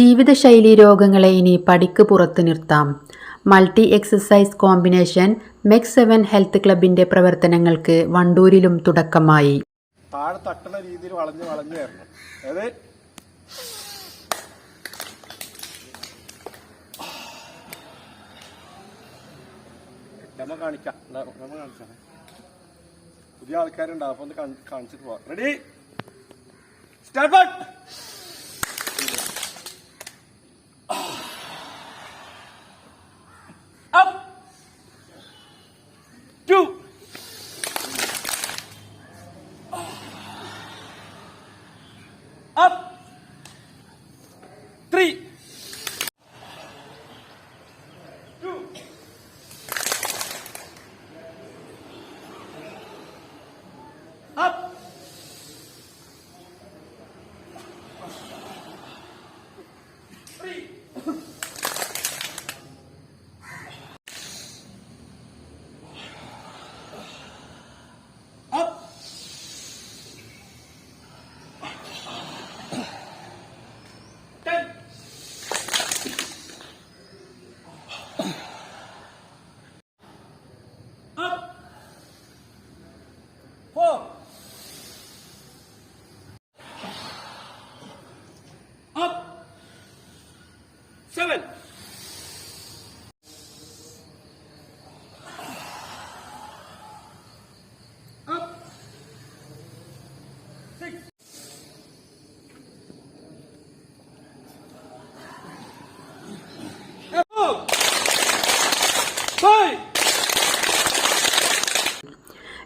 ജീവിതശൈലി രോഗങ്ങളെ ഇനി പടിക്ക് പുറത്തു നിർത്താം. Multi exercise combination MEC seven health ക്ലബിന്റെ പ്രവർത്തനങ്ങൾക്ക് വണ്ടൂരിലും തുടക്കമായി. താഴെ തട്ടണ രീതിയിൽ വളഞ്ഞ് വളഞ്ഞ് വരണം. പുതിയ ആൾക്കാരുണ്ടാവും. അപ്പൊ കാണിച്ചിട്ട് പോവാം. Ready start Up.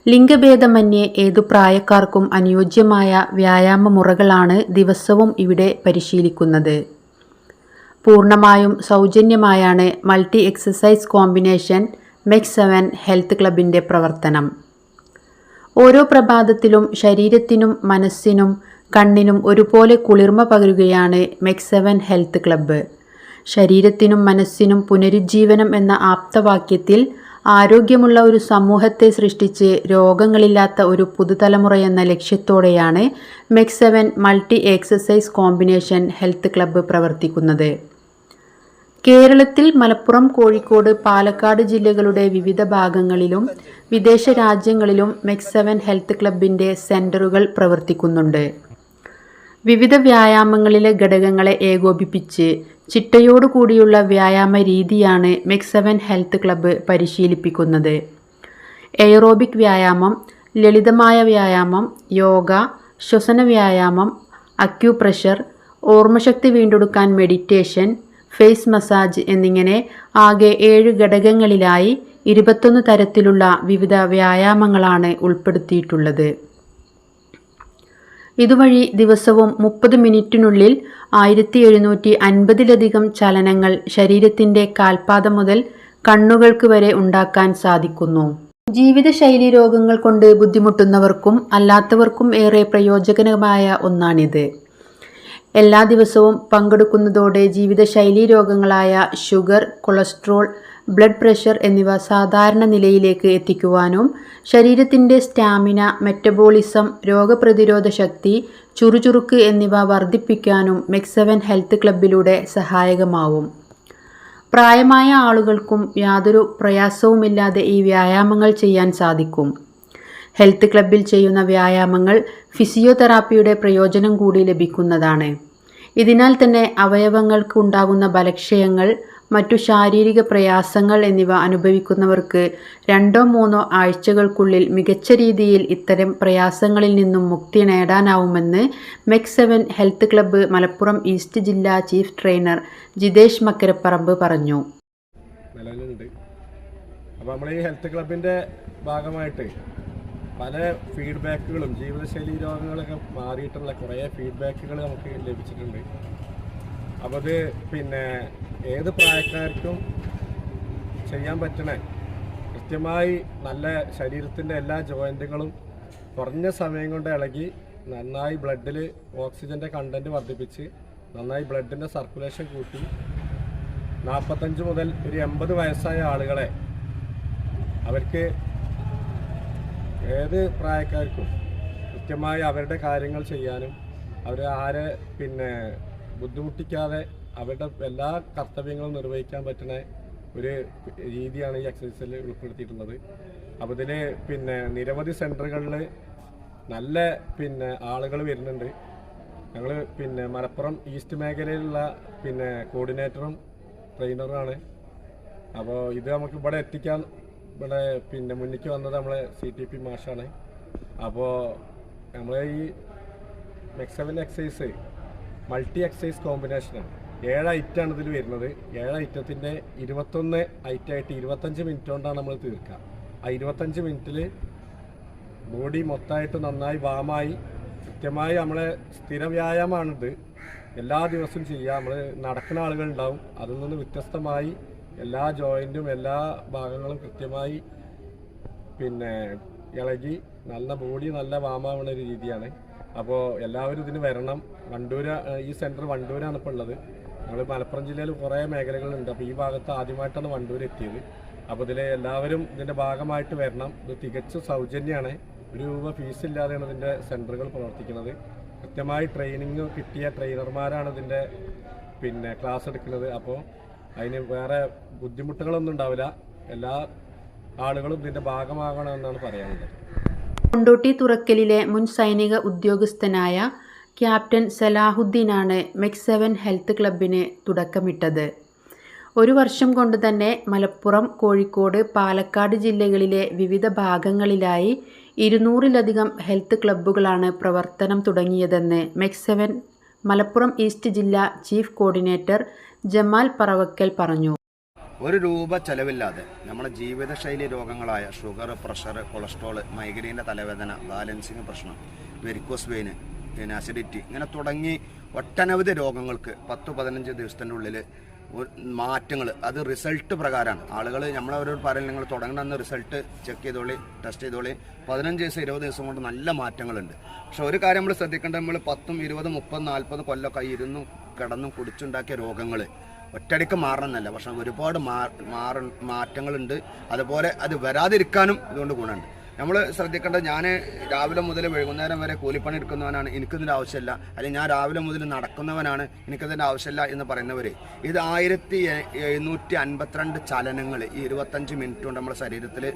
ലിംഗഭേദമന്യേ ഏതു പ്രായക്കാർക്കും അനുയോജ്യമായ വ്യായാമ മുറകളാണ് ദിവസവും ഇവിടെ പരിശീലിക്കുന്നത്. പൂർണമായും സൗജന്യമായാണ് multi exercise combination MEC seven health ക്ലബിന്റെ പ്രവർത്തനം. ഓരോ പ്രഭാതത്തിലും ശരീരത്തിനും മനസ്സിനും കണ്ണിനും ഒരുപോലെ കുളിർമ പകരുകയാണ് മെക് സെവൻ ഹെൽത്ത് ക്ലബ്ബ്. ശരീരത്തിനും മനസ്സിനും പുനരുജ്ജീവനം എന്ന ആപ്തവാക്യത്തിൽ ആരോഗ്യമുള്ള ഒരു സമൂഹത്തെ സൃഷ്ടിച്ച് രോഗങ്ങളില്ലാത്ത ഒരു പുതുതലമുറ എന്ന ലക്ഷ്യത്തോടെയാണ് MEC seven multi exercise combination health club പ്രവർത്തിക്കുന്നത്. കേരളത്തിൽ മലപ്പുറം കോഴിക്കോട് പാലക്കാട് ജില്ലകളുടെ വിവിധ ഭാഗങ്ങളിലും വിദേശ രാജ്യങ്ങളിലും മെക് സെവൻ ഹെൽത്ത് ക്ലബിന്റെ സെന്ററുകൾ പ്രവർത്തിക്കുന്നുണ്ട്. വിവിധ വ്യായാമങ്ങളിലെ ഘടകങ്ങളെ ഏകോപിപ്പിച്ച് ചിട്ടയോടു കൂടിയുള്ള വ്യായാമ രീതിയാണ് മെക്സവൻ ഹെൽത്ത് ക്ലബ്ബ് പരിശീലിപ്പിക്കുന്നത്. എയറോബിക് വ്യായാമം ലളിതമായ വ്യായാമം യോഗ ശ്വസന വ്യായാമം അക്യൂപ്രഷർ ഓർമ്മശക്തി വീണ്ടെടുക്കാൻ മെഡിറ്റേഷൻ ഫേസ് മസാജ് എന്നിങ്ങനെ ആകെ ഏഴ് ഘടകങ്ങളിലായി ഇരുപത്തൊന്ന് തരത്തിലുള്ള വിവിധ വ്യായാമങ്ങളാണ് ഉൾപ്പെടുത്തിയിട്ടുള്ളത്. ഇതുവഴി ദിവസവും മുപ്പത് മിനിറ്റിനുള്ളിൽ ആയിരത്തി എഴുന്നൂറ്റി അൻപതിലധികം ചലനങ്ങൾ ശരീരത്തിന്റെ കാൽപാദം മുതൽ കണ്ണുകൾക്ക് വരെ ഉണ്ടാക്കാൻ സാധിക്കുന്നു. ജീവിതശൈലി രോഗങ്ങൾ കൊണ്ട് ബുദ്ധിമുട്ടുന്നവർക്കും അല്ലാത്തവർക്കും ഏറെ പ്രയോജനകരമായ ഒന്നാണിത്. എല്ലാ ദിവസവും പങ്കെടുക്കുന്നതോടെ ജീവിതശൈലി രോഗങ്ങളായ ഷുഗർ കൊളസ്ട്രോൾ ബ്ലഡ് പ്രഷർ എന്നിവ സാധാരണ നിലയിലേക്ക് എത്തിക്കുവാനും ശരീരത്തിന്റെ സ്റ്റാമിന മെറ്റബോളിസം രോഗപ്രതിരോധ ശക്തി ചുറുചുറുക്ക് എന്നിവ വർദ്ധിപ്പിക്കാനും മെക്സവൻ ഹെൽത്ത് ക്ലബിലൂടെ സഹായകമാവും. പ്രായമായ ആളുകൾക്കും യാതൊരു പ്രയാസവുമില്ലാതെ ഈ വ്യായാമങ്ങൾ ചെയ്യാൻ സാധിക്കും. ഹെൽത്ത് ക്ലബിൽ ചെയ്യുന്ന വ്യായാമങ്ങൾ ഫിസിയോതെറാപ്പിയുടെ പ്രയോജനം കൂടി ലഭിക്കുന്നതാണ്. ഇതിനാൽ തന്നെ അവയവങ്ങൾക്ക് ഉണ്ടാകുന്ന ബലക്ഷയങ്ങൾ മറ്റു ശാരീരിക പ്രയാസങ്ങൾ എന്നിവ അനുഭവിക്കുന്നവർക്ക് രണ്ടോ മൂന്നോ ആഴ്ചകൾക്കുള്ളിൽ മികച്ച രീതിയിൽ ഇത്തരം പ്രയാസങ്ങളിൽ നിന്നും മുക്തി നേടാനാവുമെന്ന് MEC seven health club Malappuram east ജില്ലാ ചീഫ് ട്രെയിനർ ജിതേഷ് മക്കരപ്പറമ്പ് പറഞ്ഞു. അപ്പോൾ നമ്മൾ ഈ ഹെൽത്ത് ക്ലബിന്റെ ഭാഗമായിട്ട് പല ഫീഡ്ബാക്കുകളും ജീവിതശൈലി രോഗങ്ങളൊക്കെ മാറിയിട്ടുള്ള കുറേ ഫീഡ്ബാക്കുകൾ നമുക്ക് ലഭിച്ചിട്ടുണ്ട്. അപ്പോൾ അത് പിന്നെ ഏത് പ്രായക്കാർക്കും ചെയ്യാൻ പറ്റണേ കൃത്യമായി നല്ല ശരീരത്തിന്റെ എല്ലാ ജോയിന്റുകളും കുറഞ്ഞ സമയം കൊണ്ട് ഇളകി നന്നായി ബ്ലഡിൽ ഓക്സിജന്റെ കണ്ടന്റ് വർദ്ധിപ്പിച്ച് നന്നായി ബ്ലഡിന്റെ സർക്കുലേഷൻ കൂട്ടി നാൽപ്പത്തഞ്ച് മുതൽ ഒരു എൺപത് വയസ്സായ ആളുകളെ അവർക്ക് ഏത് പ്രായക്കാർക്കും കൃത്യമായി അവരുടെ കാര്യങ്ങൾ ചെയ്യാനും അവരെ ആരെ പിന്നെ ബുദ്ധിമുട്ടിക്കാതെ അവരുടെ എല്ലാ കർത്തവ്യങ്ങളും നിർവഹിക്കാൻ പറ്റുന്ന ഒരു രീതിയാണ് ഈ എക്സസൈസിൽ ഉൾപ്പെടുത്തിയിട്ടുള്ളത്. അപ്പോൾ ഇതിൽ പിന്നെ നിരവധി സെന്ററുകളിൽ നല്ല പിന്നെ ആളുകൾ വരുന്നുണ്ട്. ഞങ്ങൾ പിന്നെ മലപ്പുറം ഈസ്റ്റ് മേഖലയിലുള്ള പിന്നെ കോർഡിനേറ്ററും ട്രെയിനറുമാണ് അപ്പോൾ ഇത് നമുക്ക് ഇവിടെ എത്തിക്കാൻ ഇവിടെ പിന്നെ മുന്നിക്ക് വന്നത് നമ്മളെ സി ടി പി മാഷാണ്. അപ്പോൾ നമ്മളെ ഈ മെക്സവൻ എക്സസൈസ് മൾട്ടി എക്സസൈസ് കോമ്പിനേഷനാണ് ഏഴ് ആണ് ഇതിൽ വരുന്നത്. ഏഴ് ഐറ്റത്തിന്റെ ഇരുപത്തൊന്ന് ഐറ്റമായിട്ട് ഇരുപത്തഞ്ച് മിനിറ്റ് കൊണ്ടാണ് നമ്മൾ തീർക്കുക. ആ ഇരുപത്തഞ്ച് മിനിറ്റിൽ ബോഡി മൊത്തമായിട്ട് നന്നായി വാമായി കൃത്യമായി നമ്മളെ സ്ഥിര വ്യായാമമാണിത് എല്ലാ ദിവസവും ചെയ്യുക. നമ്മൾ നടക്കുന്ന ആളുകളുണ്ടാവും. അതിൽ നിന്ന് വ്യത്യസ്തമായി എല്ലാ ജോയിന്റും എല്ലാ ഭാഗങ്ങളും കൃത്യമായി പിന്നെ ഇളകി നല്ല ബോഡി നല്ല വാമാവുന്ന ഒരു രീതിയാണ്. അപ്പോൾ എല്ലാവരും ഇതിന് വരണം. വണ്ടൂര ഈ സെന്റർ വണ്ടൂരാണ് ഇപ്പോൾ ഉള്ളത്. നമ്മൾ മലപ്പുറം ജില്ലയിൽ കുറേ മേഖലകളുണ്ട്. അപ്പോൾ ഈ ഭാഗത്ത് ആദ്യമായിട്ടാണ് വണ്ടൂർ എത്തിയത്. അപ്പോൾ ഇതിൽ എല്ലാവരും ഇതിന്റെ ഭാഗമായിട്ട് വരണം. ഇത് തികച്ചും സൗജന്യമാണ് ഒരു രൂപ ഫീസ് ഇല്ലാതെയാണ് ഇതിന്റെ സെന്ററുകൾ പ്രവർത്തിക്കുന്നത്. കൃത്യമായി ട്രെയിനിങ് കിട്ടിയ ട്രെയിനർമാരാണ് ഇതിന്റെ പിന്നെ ക്ലാസ് എടുക്കുന്നത്. അപ്പോൾ അതിന് വേറെ ബുദ്ധിമുട്ടുകളൊന്നും ഉണ്ടാവില്ല. എല്ലാ ആളുകളും ഇതിന്റെ ഭാഗമാകണമെന്നാണ് പറയാനുള്ളത്. കൊണ്ടോട്ടി തുറക്കലിലെ മുൻ സൈനിക ഉദ്യോഗസ്ഥനായ ക്യാപ്റ്റൻ സലാഹുദ്ദീനാണ് മെക് സെവൻ ഹെൽത്ത് ക്ലബിന് തുടക്കമിട്ടത്. ഒരു വർഷം കൊണ്ട് തന്നെ മലപ്പുറം കോഴിക്കോട് പാലക്കാട് ജില്ലകളിലെ വിവിധ ഭാഗങ്ങളിലായി ഇരുന്നൂറിലധികം ഹെൽത്ത് ക്ലബ്ബുകളാണ് പ്രവർത്തനം തുടങ്ങിയതെന്ന് മെക് സെവൻ മലപ്പുറം ഈസ്റ്റ് ജില്ലാ ചീഫ് കോർഡിനേറ്റർ ജമാൽ പറവക്കൽ പറഞ്ഞു. ഒരു രൂപ ചെലവില്ലാതെ നമ്മുടെ ജീവിതശൈലി രോഗങ്ങളായ ഷുഗർ പ്രഷർ കൊളസ്ട്രോൾ മൈഗ്രെയിന്റെ തലവേദന ബാലൻസിങ് പ്രശ്നം വെരിക്കോസ് വെയിന് പിന്നെ അസിഡിറ്റി ഇങ്ങനെ തുടങ്ങി ഒട്ടനവധി രോഗങ്ങൾക്ക് പത്ത് പതിനഞ്ച് ദിവസത്തിന്റെ ഉള്ളിൽ മാറ്റങ്ങൾ അത് റിസൾട്ട് പ്രകാരമാണ് ആളുകൾ നമ്മളവരോട് പറയൽ നിങ്ങൾ തുടങ്ങണമെന്ന് റിസൾട്ട് ചെക്ക് ചെയ്തോളി ടെസ്റ്റ് ചെയ്തോളി. പതിനഞ്ച് ദിവസം ഇരുപത് ദിവസം കൊണ്ട് നല്ല മാറ്റങ്ങളുണ്ട്. പക്ഷെ ഒരു കാര്യം നമ്മൾ ശ്രദ്ധിക്കേണ്ടത് നമ്മൾ പത്തും ഇരുപതും മുപ്പതും നാൽപ്പതും കൊല്ലമൊക്കെ ഇരുന്നു കിടന്നും കുടിച്ചുണ്ടാക്കിയ രോഗങ്ങൾ ഒറ്റയടിക്ക് മാറണമെന്നല്ല പക്ഷെ ഒരുപാട് മാറ മാറ്റങ്ങളുണ്ട്. അതുപോലെ അത് വരാതിരിക്കാനും ഇതുകൊണ്ട് ഗുണമുണ്ട്. നമ്മൾ ശ്രദ്ധിക്കേണ്ട ഞാൻ രാവിലെ മുതൽ വൈകുന്നേരം വരെ കൂലിപ്പണി എടുക്കുന്നവനാണ് എനിക്കിതിന്റെ ആവശ്യമില്ല. അല്ലെങ്കിൽ ഞാൻ രാവിലെ മുതൽ നടക്കുന്നവനാണ് എനിക്കിതിന്റെ ആവശ്യമില്ല എന്ന് പറയുന്നവർ ഇത് ആയിരത്തി എഴുന്നൂറ്റി അൻപത്തിരണ്ട് ചലനങ്ങൾ ഈ ഇരുപത്തഞ്ച് മിനിറ്റ് കൊണ്ട് നമ്മുടെ ശരീരത്തിൽ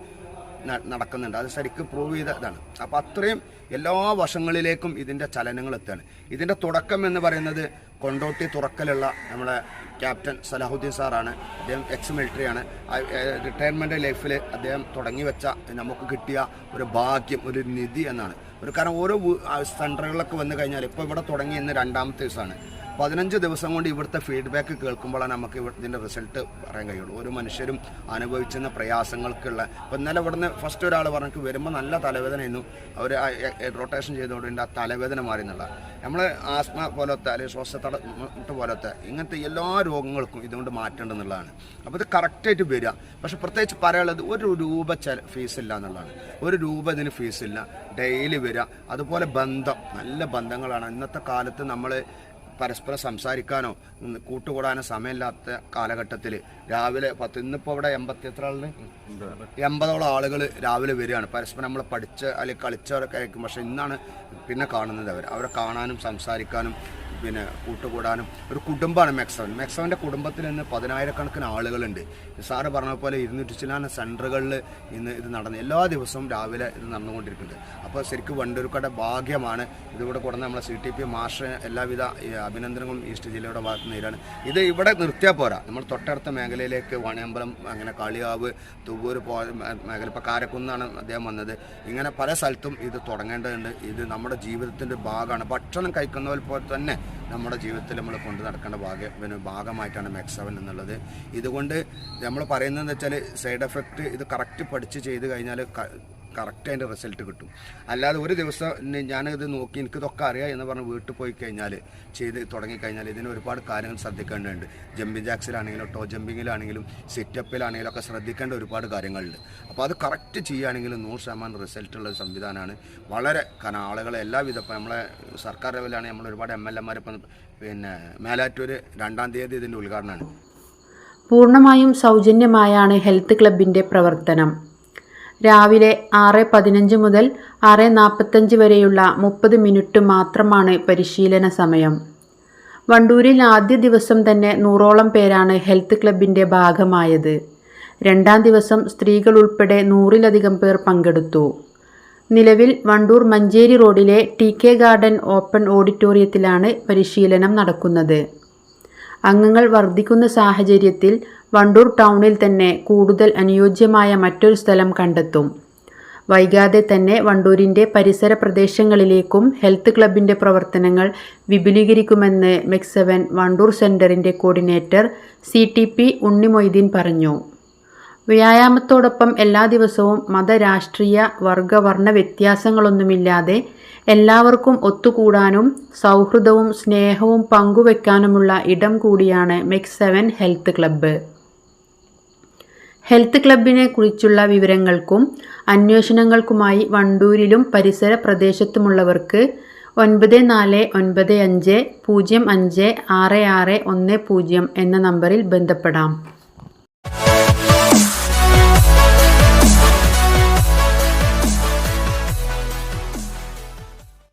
നടക്കുന്നുണ്ട്. അത് ശരിക്കും പ്രൂവ് ചെയ്ത ഇതാണ്. അപ്പോൾ അത്രയും എല്ലാ വശങ്ങളിലേക്കും ഇതിന്റെ ചലനങ്ങൾ എത്തുകയാണ് ഇതിന്റെ തുടക്കം എന്ന് പറയുന്നത് കൊണ്ടോട്ടി തുറക്കലുള്ള നമ്മുടെ ക്യാപ്റ്റൻ സലാഹുദ്ദീൻ സാറാണ്. അദ്ദേഹം എക്സ് മിലിറ്ററിയാണ് റിട്ടയർമെന്റ് ലൈഫിൽ അദ്ദേഹം തുടങ്ങി വെച്ച നമുക്ക് കിട്ടിയ ഒരു ഭാഗ്യം ഒരു നിധി എന്നാണ്. ഒരു കാരണം ഓരോ സെന്ററുകളൊക്കെ വന്നു കഴിഞ്ഞാൽ ഇപ്പോൾ ഇവിടെ തുടങ്ങി ഇന്ന് രണ്ടാമത്തെ ദിവസമാണ്. പതിനഞ്ച് ദിവസം കൊണ്ട് ഇവിടുത്തെ ഫീഡ്ബാക്ക് കേൾക്കുമ്പോഴാണ് നമുക്ക് ഇതിന്റെ റിസൾട്ട് പറയാൻ കഴിയുള്ളൂ. ഓരോ മനുഷ്യരും അനുഭവിച്ചുന്ന പ്രയാസങ്ങൾക്കുള്ള. ഇപ്പം ഇന്നലെ ഇവിടുന്ന് ഫസ്റ്റ് ഒരാൾ പറഞ്ഞിട്ട് വരുമ്പോൾ നല്ല തലവേദനയായിരുന്നു അവർ റൊട്ടേഷൻ ചെയ്തുകൊണ്ട് ആ തലവേദന മാറി എന്നുള്ള. നമ്മൾ ആസ്മ പോലത്തെ അല്ലെങ്കിൽ ശ്വാസത്തട പോലത്തെ ഇങ്ങനത്തെ എല്ലാ രോഗങ്ങൾക്കും ഇതുകൊണ്ട് മാറ്റേണ്ടെന്നുള്ളതാണ് അപ്പോൾ ഇത് കറക്റ്റായിട്ട് വരിക. പക്ഷേ പ്രത്യേകിച്ച് പറയാനുള്ളത് ഒരു രൂപ ചെല ഫീസ് ഇല്ല എന്നുള്ളതാണ്. ഒരു രൂപ ഇതിന് ഫീസ് ഇല്ല. ഡെയിലി വരിക. അതുപോലെ ബന്ധം. നല്ല ബന്ധങ്ങളാണ്. ഇന്നത്തെ കാലത്ത് നമ്മൾ പരസ്പരം സംസാരിക്കാനോ കൂട്ടുകൂടാനോ സമയമില്ലാത്ത കാലഘട്ടത്തിൽ രാവിലെ പത്ത് ഇന്നിപ്പോൾ ഇവിടെ എൺപത്തി എത്ര ആളിന് എൺപതോളം ആളുകൾ രാവിലെ വരികയാണ്. പരസ്പരം നമ്മൾ പഠിച്ച അല്ലെങ്കിൽ കളിച്ചവരൊക്കെ ആയിരിക്കും. പക്ഷേ ഇന്നാണ് പിന്നെ കാണുന്നത് അവർ അവരെ കാണാനും സംസാരിക്കാനും പിന്നെ കൂട്ടുകൂടാനും ഒരു കുടുംബമാണ് മെക്സവൻ. മെക്സവന്റെ കുടുംബത്തിൽ ഇന്ന് പതിനായിരക്കണക്കിന് ആളുകളുണ്ട്. സാറ് പറഞ്ഞ പോലെ ഇരുന്നൂറ്റി ചില സെന്ററുകളിൽ ഇന്ന് ഇത് നടന്ന് എല്ലാ ദിവസവും രാവിലെ ഇത് നടന്നുകൊണ്ടിരിക്കുന്നുണ്ട്. അപ്പോൾ ശരിക്കും വണ്ടൂർക്കട ഭാഗ്യമാണ് ഇതിവിടെ കൊടുന്ന നമ്മളെ സി ടി പി മാഷ് എല്ലാവിധ അഭിനന്ദനങ്ങളും ഈസ്റ്റ് ജില്ലയുടെ ഭാഗത്ത് നേരാണ് ഇത് ഇവിടെ നിർത്തിയാൽ പോരാ. നമ്മൾ തൊട്ടടുത്ത മേഖലയിലേക്ക് വാണിയമ്പലം അങ്ങനെ കളിയാവ് തുവൂർ പോ മേഖല ഇപ്പോൾ കാരക്കുന്നാണ് അദ്ദേഹം വന്നത്. ഇങ്ങനെ പല സ്ഥലത്തും ഇത് തുടങ്ങേണ്ടതുണ്ട്. ഇത് നമ്മുടെ ജീവിതത്തിന്റെ ഭാഗമാണ്. ഭക്ഷണം കഴിക്കുന്നവർ പോലെ തന്നെ നമ്മുടെ ജീവിതത്തിൽ നമ്മൾ കൊണ്ടു നടക്കേണ്ട ഭാഗ്യം ഭാഗമായിട്ടാണ് മെക്സവൻ എന്നുള്ളത്. ഇതുകൊണ്ട് നമ്മൾ പറയുന്നതെന്ന് വെച്ചാൽ സൈഡ് എഫക്റ്റ് ഇത് കറക്റ്റ് പഠിച്ച് ചെയ്ത് കഴിഞ്ഞാൽ കറക്റ്റ് അതിന്റെ റിസൾട്ട് കിട്ടും. അല്ലാതെ ഒരു ദിവസം ഞാനിത് നോക്കി എനിക്കിതൊക്കെ അറിയാം എന്ന് പറഞ്ഞ് വീട്ടിൽ പോയി കഴിഞ്ഞാൽ ചെയ്ത് തുടങ്ങിക്കഴിഞ്ഞാൽ ഇതിന് ഒരുപാട് കാര്യങ്ങൾ ശ്രദ്ധിക്കേണ്ടതുണ്ട്. ജമ്പിങ് ജാക്സിലാണെങ്കിലും ടോ ജമ്പിങ്ങിലാണെങ്കിലും സിറ്റപ്പിലാണെങ്കിലും ഒക്കെ ശ്രദ്ധിക്കേണ്ട ഒരുപാട് കാര്യങ്ങളുണ്ട്. അപ്പോൾ അത് കറക്റ്റ് ചെയ്യുകയാണെങ്കിൽ നൂറ് ശതമാനം റിസൾട്ടുള്ള സംവിധാനമാണ്. വളരെ കാരണം ആളുകളെ എല്ലാവിധ ഇപ്പം നമ്മളെ സർക്കാർ ലെവലാണ് നമ്മൾ ഒരുപാട് എം എൽ എമാരെ ഇപ്പം പിന്നെ മേലാറ്റൂർ രണ്ടാം തീയതി ഇതിന്റെ ഉദ്ഘാടനമാണ്. പൂർണമായും സൗജന്യമായാണ് ഹെൽത്ത് ക്ലബിന്റെ പ്രവർത്തനം. രാവിലെ ആറ് പതിനഞ്ച് മുതൽ ആറ് നാൽപ്പത്തഞ്ച് വരെയുള്ള മുപ്പത് മിനിറ്റ് മാത്രമാണ് പരിശീലന സമയം. വണ്ടൂരിൽ ആദ്യ ദിവസം തന്നെ നൂറോളം പേരാണ് ഹെൽത്ത് ക്ലബിന്റെ ഭാഗമായത്. രണ്ടാം ദിവസം സ്ത്രീകൾ ഉൾപ്പെടെ നൂറിലധികം പേർ പങ്കെടുത്തു. നിലവിൽ വണ്ടൂർ മഞ്ചേരി റോഡിലെ ടി കെ ഗാർഡൻ ഓപ്പൺ ഓഡിറ്റോറിയത്തിലാണ് പരിശീലനം നടക്കുന്നത്. അംഗങ്ങൾ വർദ്ധിക്കുന്ന സാഹചര്യത്തിൽ വണ്ടൂർ ടൗണിൽ തന്നെ കൂടുതൽ അനുയോജ്യമായ മറ്റൊരു സ്ഥലം കണ്ടെത്തും. വൈകാതെ തന്നെ വണ്ടൂരിന്റെ പരിസര പ്രദേശങ്ങളിലേക്കും ഹെൽത്ത് ക്ലബിന്റെ പ്രവർത്തനങ്ങൾ വിപുലീകരിക്കുമെന്ന് മെക്സവൻ വണ്ടൂർ സെന്ററിന്റെ coordinator C T P Unnimoideen പറഞ്ഞു. വ്യായാമത്തോടൊപ്പം എല്ലാ ദിവസവും മതരാഷ്ട്രീയ വർഗവർണ വ്യത്യാസങ്ങളൊന്നുമില്ലാതെ എല്ലാവർക്കും ഒത്തുകൂടാനും സൗഹൃദവും സ്നേഹവും പങ്കുവെക്കാനുമുള്ള ഇടം കൂടിയാണ് MEC seven seven health club. Health ക്ലബിനെ കുറിച്ചുള്ള വിവരങ്ങൾക്കും അന്വേഷണങ്ങൾക്കുമായി വണ്ടൂരിലും പരിസര പ്രദേശത്തുമുള്ളവർക്ക് ഒൻപത് നാല് ഒൻപത് അഞ്ച് പൂജ്യം അഞ്ച് ആറ് ആറ് ഒന്ന് പൂജ്യം എന്ന നമ്പറിൽ ബന്ധപ്പെടാം.